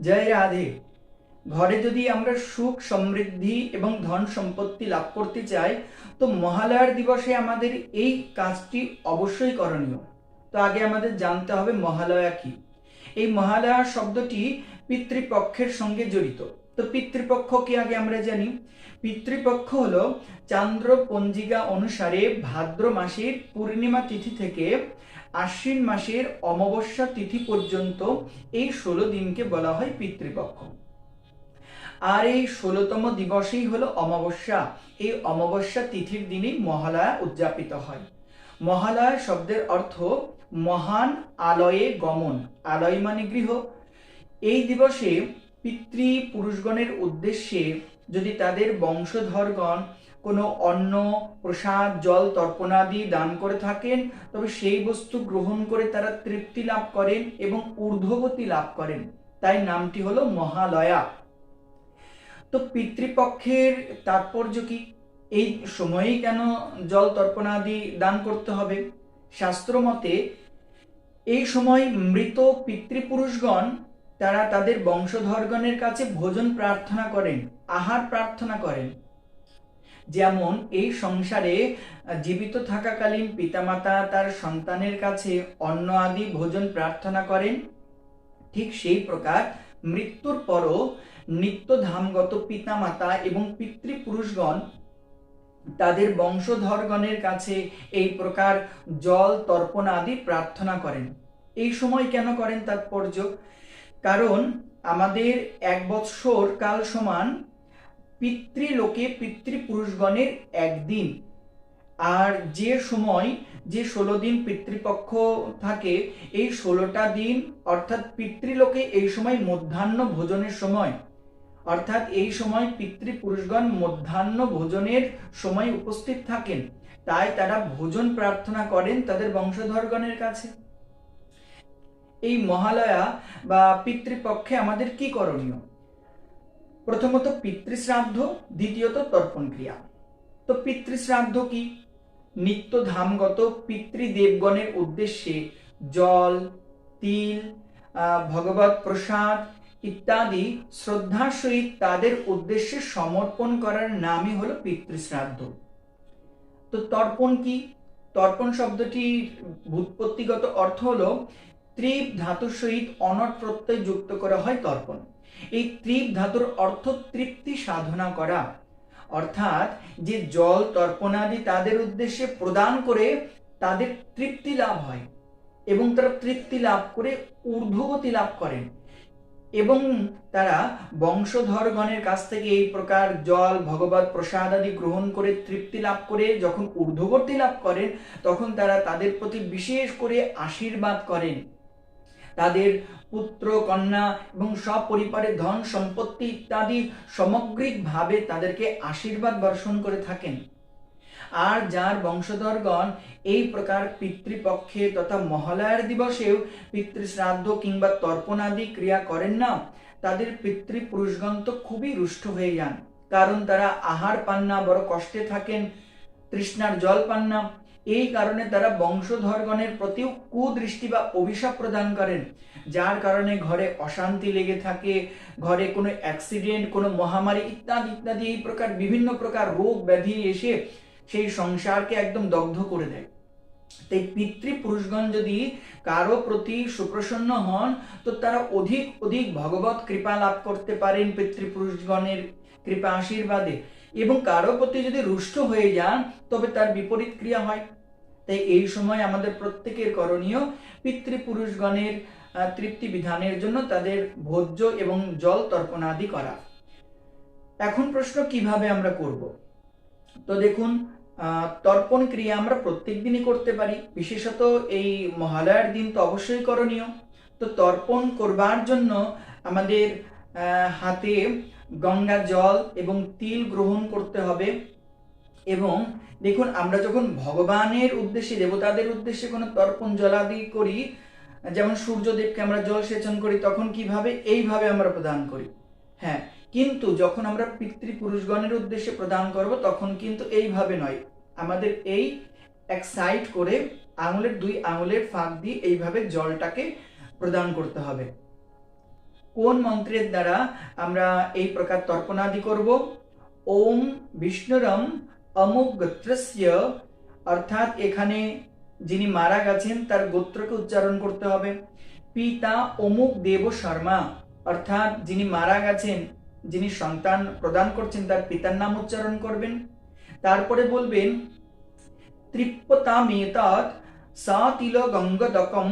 জয় রাধে। ঘরে যদি আমরা সুখ, সমৃদ্ধি এবং ধন সম্পত্তি লাভ করতে চাই, তো মহালয়ার দিবসে আমাদের এই কাজটি অবশ্যই করণীয়। তো আগে আমাদের জানতে হবে মহালয়া কি। এই মহালয়া শব্দটি পিতৃপক্ষের সঙ্গে জড়িত। তো পিতৃপক্ষ কি আগে আমরা জানি? পিতৃপক্ষ হলো চান্দ্র পঞ্জিকা অনুসারে ভাদ্র মাসের পূর্ণিমা তিথি থেকে আশ্বিন মাসের অমাবস্যা তিথি পর্যন্ত এই ষোলো দিনকে বলা হয় পিতৃপক্ষ। আর এই ষোলোতম দিবসেই হলো অমাবস্যা। এই অমাবস্যা তিথির দিনেই মহালয়া উদযাপিত হয়। মহালয়া শব্দের অর্থ মহান আলয়ে গমন। আলয় মানে গৃহ। এই দিবসে পিতৃ পুরুষগণের উদ্দেশ্যে যদি তাদের বংশধরগণ কোনো অন্ন, প্রসাদ, জল, তর্পণাদি দান করে থাকেন, তবে সেই বস্তু গ্রহণ করে তারা তৃপ্তি লাভ করেন এবং ঊর্ধ্বগতি লাভ করেন। তাই নামটি হলো মহালয়া। তো পিতৃপক্ষের তাৎপর্য কি? এই সময়েই কেন জল, তর্পণাদি দান করতে হবে? শাস্ত্র মতে এই সময় মৃত পিতৃপুরুষগণ তারা তাদের বংশধরগণের কাছে ভোজন প্রার্থনা করেন, আহার প্রার্থনা করেন। যেমন এই সংসারে জীবিত থাকাকালীন পিতামাতা তার সন্তানের কাছে অন্ন আদি ভোজন প্রার্থনা করেন। ঠিক সেই প্রকার মৃত্যুর পরও নিত্যধামগত পিতামাতা এবং পিতৃপুরুষগণ তাদের বংশধরগণের কাছে এই প্রকার জল, তর্পণ আদি প্রার্থনা করেন। এই সময় কেন করেন তাৎপর্য? কারণ আমাদের এক বৎসর কাল সমান পিতৃলোকে পিতৃপুরুষগণের একদিন। আর যে সময় যে ষোলো দিন পিতৃপক্ষ থাকে, এই ষোলোটা দিন অর্থাৎ পিতৃলোকে এই সময় মধ্যাহ্ন ভোজনের সময়। অর্থাৎ এই সময় পিতৃপুরুষগণ মধ্যাহ্ন ভোজনের সময় উপস্থিত থাকেন। তাই তারা ভোজন প্রার্থনা করেন তাদের বংশধরগণের কাছে। এই মহালয়া বা পিতৃপক্ষে আমাদের কি করণীয়? প্রথমত পিতৃশ্রাদ্ধ, দ্বিতীয়ত তর্পণ ক্রিয়া তো পিতৃশ্রাদ্ধ কি? নিত্য ধামগত পিতৃদেবগণের উদ্দেশ্যে জল, তিল ভগবত প্রসাদ ইত্যাদি শ্রদ্ধার সহিত তাদের উদ্দেশ্যে সমর্পণ করার নামই হলো পিতৃশ্রাদ্ধ। তো তর্পণ কি? তর্পণ শব্দটির ভূতপত্তিগত অর্থ হলো ত্রিপ ধাতুর সহিত অনট প্রত্যয় যুক্ত করা হয় তর্পণ। এই ত্রিপ ধাতুর অর্থ তৃপ্তি সাধনা করা। অর্থাৎ যে জল তর্পণাদি তাদের উদ্দেশ্যে প্রদান করে তাদের তৃপ্তি লাভ হয় এবং তারা তৃপ্তি লাভ করে ঊর্ধ্বগতি লাভ করেন এবং তারা বংশধরগণের কাছ থেকে এই প্রকার জল, ভগবত প্রসাদ আদি গ্রহণ করে তৃপ্তি লাভ করে যখন ঊর্ধ্বগতি লাভ করেন, তখন তারা তাদের প্রতি বিশেষ করে আশীর্বাদ করেন। তাদের পুত্র, কন্যা এবং সব পরিবারের ধন, সম্পত্তি ইত্যাদি সামগ্রিকভাবে তাদেরকে আশীর্বাদ বর্ষণ করে থাকেন। আর যার বংশধরগণ এই প্রকার পিতৃপক্ষে তথা মহালয়ার দিবসেও পিতৃশ্রাদ্ধ কিংবা তর্পণাদি ক্রিয়া করেন না, তাদের পিতৃপুরুষগণ তো খুবই রুষ্ট হয়ে যান। কারণ তারা আহার পান না, বড় কষ্টে থাকেন, তৃষ্ণার জল পান না এই কারণে তারা বংশধরগণের প্রতিও কুদৃষ্টি বা অভিশাপ প্রদান করেন, যার কারণে ঘরে অশান্তি লেগে থাকে, ঘরে কোনো অ্যাক্সিডেন্ট, কোনো মহামারী ইত্যাদি ইত্যাদি এই প্রকার বিভিন্ন প্রকার রোগ ব্যাধি এসে সেই সংসারকে একদম দগ্ধ করে দেয়। তাই পিতৃপুরুষগণ যদি কারও প্রতি সুপ্রসন্ন হন, তো তারা অধিক অধিক ভগবত কৃপা লাভ করতে পারেন পিতৃপুরুষগণের কৃপা আশীর্বাদে। এবং কারও প্রতি যদি রুষ্ট হয়ে যান, তবে তার বিপরীত ক্রিয়া হয়। তাই এই সময় আমাদের প্রত্যেকের করণীয় পিতৃপুরুষগণের তৃপ্তি বিধানের জন্য তাদের ভোজ্য এবং জল তর্পণাদি করা। এখন প্রশ্ন, কীভাবে আমরা করব? তো দেখুন তর্পণ ক্রিয়া আমরা প্রত্যেক দিনই করতে পারি। বিশেষত এই মহালয়ার দিন তো অবশ্যই করণীয়। তো তর্পণ করবার জন্য আমাদের হাতে গঙ্গা জল এবং তিল গ্রহণ করতে হবে। এবং দেখুন, আমরা যখন ভগবানের উদ্দেশ্যে দেবতাদের উদ্দেশ্যে কোনো তর্পণ জলাদি করি, যেমন সূর্যদেবকে আমরা জল সেচন করি, তখন কীভাবে? এইভাবে আমরা প্রদান করি। হ্যাঁ কিন্তু যখন আমরা পিতৃপুরুষগণের উদ্দেশ্যে প্রদান করব, তখন কিন্তু এইভাবে নয়। আমাদের এই এক সাইড করে আঙুলের দুই আঙুলের ফাঁক দিয়ে এইভাবে জলটাকে প্রদান করতে হবে। কোন মন্ত্রের দ্বারা আমরা এই প্রকার তর্পণাদি করব? ওম বিষ্ণুরম অমুক গোত্রস্য। অর্থাৎ এখানে যিনি মারা গেছেন, তার গোত্রকে উচ্চারণ করতে হবে। পিতা অমুক দেব শর্মা। অর্থাৎ যিনি মারা গেছেন, যিনি সন্তান প্রদান করছেন, তার পিতার নাম উচ্চারণ করবেন। তারপরে বলবেন, ত্রিপ্পতামেতাৎ সা তিল গঙ্গদকম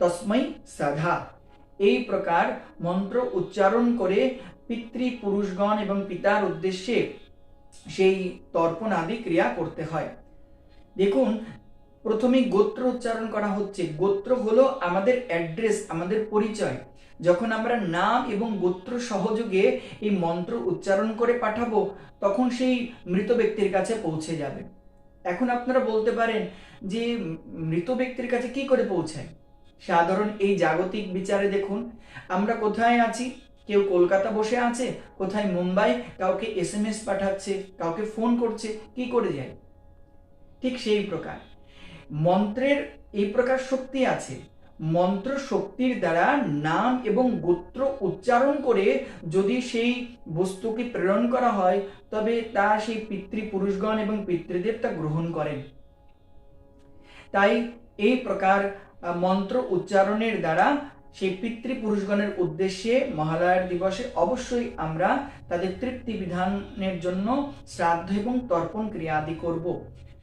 তস্মৈ সাধা। এই প্রকার মন্ত্র উচ্চারণ করে পিতৃপুরুষগণ এবং পিতার উদ্দেশ্যে সেই তর্পণ আদি ক্রিয়া করতে হয়। দেখুন প্রথমে গোত্র উচ্চারণ করা হচ্ছে। গোত্র হলো আমাদের অ্যাড্রেস, আমাদের পরিচয়। যখন আমরা নাম এবং গোত্র সহযোগে এই মন্ত্র উচ্চারণ করে পাঠাবো, তখন সেই মৃত ব্যক্তির কাছে পৌঁছে যাবে। এখন আপনারা বলতে পারেন যে মৃত ব্যক্তির কাছে কি করে পৌঁছায়? সাধারণ এই জাগতিক বিচারে দেখুন, আমরা কোথায় আছি? কেউ কলকাতা বসে আছে? কোথায় মুম্বাই? কাউকে এস এম এস পাঠাচ্ছে, কাউকে ফোন করছে, কি করে যায়? ঠিক সেই প্রকার। মন্ত্রের এই প্রকার শক্তি আছে। মন্ত্র শক্তির দ্বারা নাম এবং গোত্র উচ্চারণ করে যদি সেই বস্তুকে প্রেরণ করা হয়, তবে তা সেই পিতৃপুরুষগণ এবং পিতৃদেব তা গ্রহণ করেন। তাই এই প্রকার মন্ত্র উচ্চারণের দ্বারা সেই পিতৃপুরুষগণের উদ্দেশ্যে মহালয়ার দিবসে অবশ্যই আমরা তাদের তৃপ্তি বিধানের জন্য শ্রাদ্ধ এবং তর্পণ ক্রিয়া আদি করব।